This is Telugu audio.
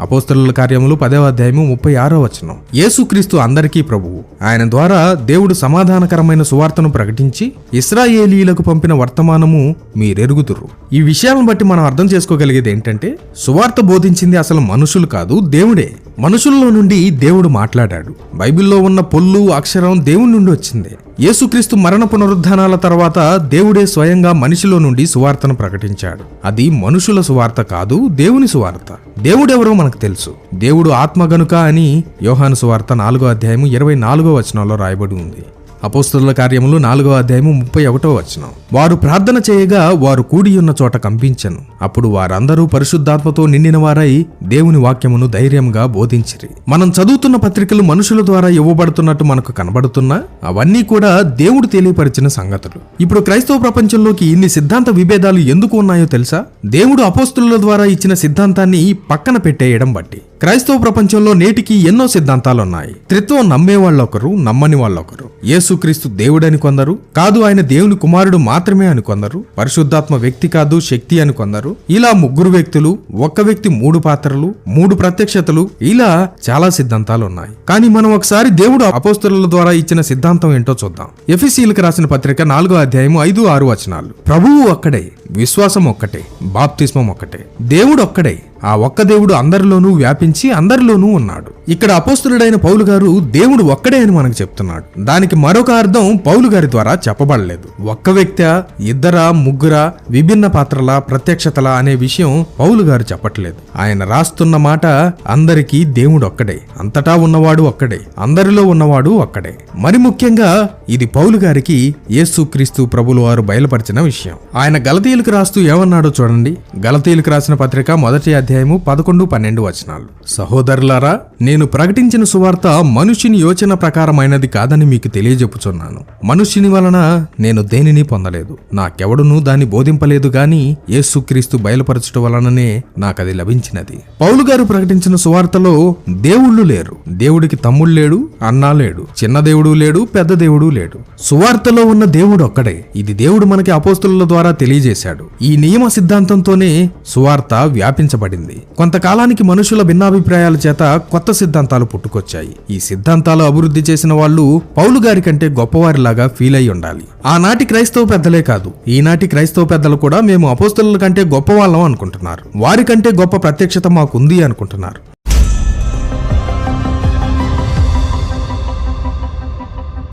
అపోస్తల కార్యములు పదవ అధ్యాయము ముప్పై ఆరో వచనం. యేసుక్రీస్తు అందరికీ ప్రభువు. ఆయన ద్వారా దేవుడు సమాధానకరమైన సువార్తను ప్రకటించి ఇస్రాయేలీలకు పంపిన వర్తమానము మీరెరుగుతురు ఈ విషయాలను బట్టి మనం అర్థం చేసుకోగలిగేది ఏంటంటే సువార్త బోధించింది అసలు మనుషులు కాదు దేవుడే. మనుషుల్లో నుండి దేవుడు మాట్లాడాడు. బైబిల్లో ఉన్న పొల్లు అక్షరం దేవుని నుండి వచ్చింది. యేసుక్రీస్తు మరణ పునరుద్ధానాల తర్వాత దేవుడే స్వయంగా మనిషిలో నుండి సువార్తను ప్రకటించాడు. అది మనుషుల సువార్త కాదు దేవుని సువార్త. దేవుడెవరో మనకు తెలుసు. దేవుడు ఆత్మ గనుక అని యోహాను సువార్త నాలుగో అధ్యాయము ఇరవై నాలుగో వచనంలో రాయబడి ఉంది. అపోస్తుల కార్యములు నాలుగో అధ్యాయము ముప్పై ఒకటో వచనం. వారు ప్రార్థన చేయగా వారు కూడి ఉన్న చోట కంపించను. అప్పుడు వారందరూ పరిశుద్ధాత్మతో నిండిన వారై దేవుని వాక్యమును ధైర్యంగా బోధించిరి. మనం చదువుతున్న పత్రికలు మనుషుల ద్వారా ఇవ్వబడుతున్నట్టు మనకు కనబడుతున్నా అవన్నీ కూడా దేవుడు తెలియపరిచిన సంగతులు. ఇప్పుడు క్రైస్తవ ప్రపంచంలోకి ఇన్ని సిద్ధాంత విభేదాలు ఎందుకు ఉన్నాయో తెలుసా? దేవుడు అపోస్తుల ద్వారా ఇచ్చిన సిద్ధాంతాన్ని పక్కన పెట్టేయడం బట్టి. క్రైస్తవ ప్రపంచంలో నేటికి ఎన్నో సిద్ధాంతాలు ఉన్నాయి త్రిత్వం నమ్మే వాళ్ళొకరు నమ్మని వాళ్ళొకరు. యేసుక్రీస్తు దేవుడని కొందరు కాదు ఆయన దేవుని కుమారుడు మాత్రమే అని కొందరు పరిశుద్ధాత్మ వ్యక్తి కాదు శక్తి అని కొందరు. ఇలా ముగ్గురు వ్యక్తులు ఒక్క వ్యక్తి మూడు పాత్రలు మూడు ప్రత్యక్షతలు ఇలా చాలా సిద్ధాంతాలు ఉన్నాయి కానీ మనం ఒకసారి దేవుడు అపోస్తలుల ద్వారా ఇచ్చిన సిద్ధాంతం ఏంటో చూద్దాం. ఎఫ్ఎసీలకు రాసిన పత్రిక నాలుగో అధ్యాయము ఐదు ఆరు వచనాలు. ప్రభువు అక్కడే విశ్వాసం ఒక్కటే బాప్తిస్మం ఒక్కటే. దేవుడు ఒక్కడే ఆ ఒక్క దేవుడు అందరిలోనూ వ్యాపించి అందరిలోనూ ఉన్నాడు. ఇక్కడ అపోస్తులుడైన పౌలు గారు దేవుడు ఒక్కడే అని మనకు చెప్తున్నాడు. దానికి మరొక అర్థం పౌలు గారి ద్వారా చెప్పబడలేదు. ఒక్క వ్యక్తి ఇద్దరా ముగ్గురా విభిన్న పాత్రల ప్రత్యక్షతల అనే విషయం పౌలు గారు చెప్పట్లేదు. ఆయన రాస్తున్న మాట అందరికీ దేవుడు ఒక్కడే అంతటా ఉన్నవాడు ఒక్కడే అందరిలో ఉన్నవాడు ఒక్కడే. మరి ముఖ్యంగా ఇది పౌలు గారికి యేసుక్రీస్తు ప్రభులు వారు బయలుపరిచిన విషయం. ఆయన గలతీయులకు రాస్తూ ఏమన్నాడో చూడండి. గలతీయులకు రాసిన పత్రిక మొదటి అధ్యాయము పదకొండు పన్నెండు వచనాలు. సహోదరులారా నేను ప్రకటించిన సువార్త మనుషుని యోచన ప్రకారమైనది కాదని మీకు తెలియజెప్పుచున్నాను. మనుష్యుని వలన నేను దేనిని పొందలేదు. నాకెవడును దాన్ని బోధింపలేదు గాని యేసుక్రీస్తు బయలుపరచడం వలననే నాకది లభించినది. పౌలు గారు ప్రకటించిన సువార్తలో దేవుళ్ళు లేరు. దేవుడికి తమ్ముడు లేడు అన్నా లేడు చిన్న దేవుడు లేడు పెద్ద దేవుడు లేడు. సువార్తలో ఉన్న దేవుడు ఒక్కడే. ఇది దేవుడు మనకి అపోస్తుల ద్వారా తెలియజేశాడు. ఈ నియమ సిద్ధాంతంతోనే సువార్త వ్యాపించబడింది. కొంతకాలానికి మనుషుల భిన్నాభిప్రాయాల చేత కొత్త సిద్ధాంతాలు పుట్టుకొచ్చాయి. ఈ సిద్ధాంతాలు అభివృద్ధి చేసిన వాళ్ళు పౌలు గారి కంటే గొప్పవారిలాగా ఫీల్ అయి ఉండాలి. ఆనాటి క్రైస్తవ పెద్దలే కాదు ఈనాటి క్రైస్తవ పెద్దలు కూడా మేము అపోస్తుల కంటే గొప్పవాళ్ళం అనుకుంటున్నారు. వారి కంటే గొప్ప ప్రత్యక్షత మాకుంది అనుకుంటున్నారు.